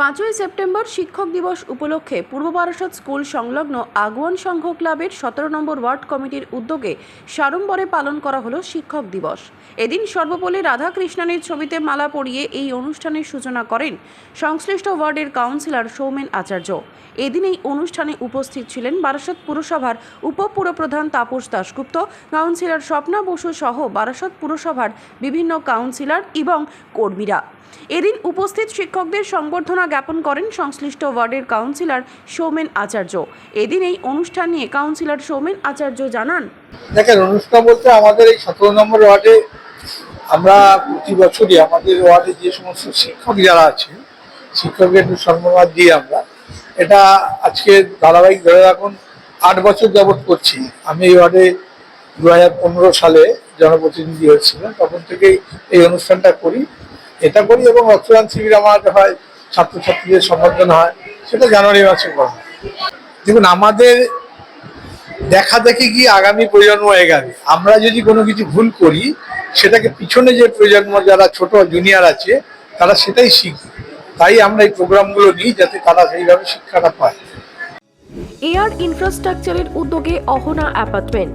পাঁচই সেপ্টেম্বর শিক্ষক দিবস উপলক্ষে পূর্ব বারাসত স্কুল সংলগ্ন আগুয়ান সংঘ ক্লাবের সতেরো নম্বর ওয়ার্ড কমিটির উদ্যোগে সাড়ম্বরে পালন করা হলো শিক্ষক দিবস। এদিন সর্বপল্লী রাধাকৃষ্ণনের ছবিতে মালা পরিয়ে এই অনুষ্ঠানের সূচনা করেন সংশ্লিষ্ট ওয়ার্ডের কাউন্সিলর সৌমেন আচার্য। এদিন এই অনুষ্ঠানে উপস্থিত ছিলেন বারাসত পুরসভার উপপুরপ্রধান তাপস দাশগুপ্ত, কাউন্সিলর স্বপ্না বসু সহ বারাসত পুরসভার বিভিন্ন কাউন্সিলর এবং কর্মীরা। এদিন উপস্থিত শিক্ষকদের সংবর্ধনা জ্ঞাপন করেন সংশ্লিষ্ট ওয়ার্ডের কাউন্সিলর সৌমেন আচার্য। এদিন এই অনুষ্ঠান নিয়ে কাউন্সিলর সৌমেন আচার্য জানান, দেখেন, অনুষ্ঠান বলতে আমাদের এই সতেরো নম্বর ওয়ার্ডে আমরা প্রতি বছরই আমাদের ওয়ার্ডে যে সমস্ত শিক্ষক যারা আছে শিক্ষকদের একটু সম্মান দিই আমরা। এটা আজকে ধারাবাহিক ধরে রাখুন, আট বছর যাবৎ করছি। আমি এই ওয়ার্ডে দু হাজার পনেরো সালে জনপ্রতিনিধি হয়েছিলাম, তখন থেকেই এই অনুষ্ঠানটা করি। এটা করি এবং রক্তদান শিবির আমার হয় ছাত্রছাত্রীদের সম্বর্ধনা হয়, সেটা জানুয়ারি মাসে করা দেখুন, আমাদের দেখা দেখি কি আগামী প্রজন্ম এগাবে। আমরা যদি কোনো কিছু ভুল করি, সেটাকে পিছনে যে প্রজন্ম যারা ছোট জুনিয়র আছে, তারা সেটাই শিখবে। তাই আমরা এই প্রোগ্রামগুলো নিই যাতে তারা সেইভাবে শিক্ষাটা পায়। এয়ার ইনফ্রাস্ট্রাকচারের উদ্যোগে অহনা অ্যাপার্টমেন্ট।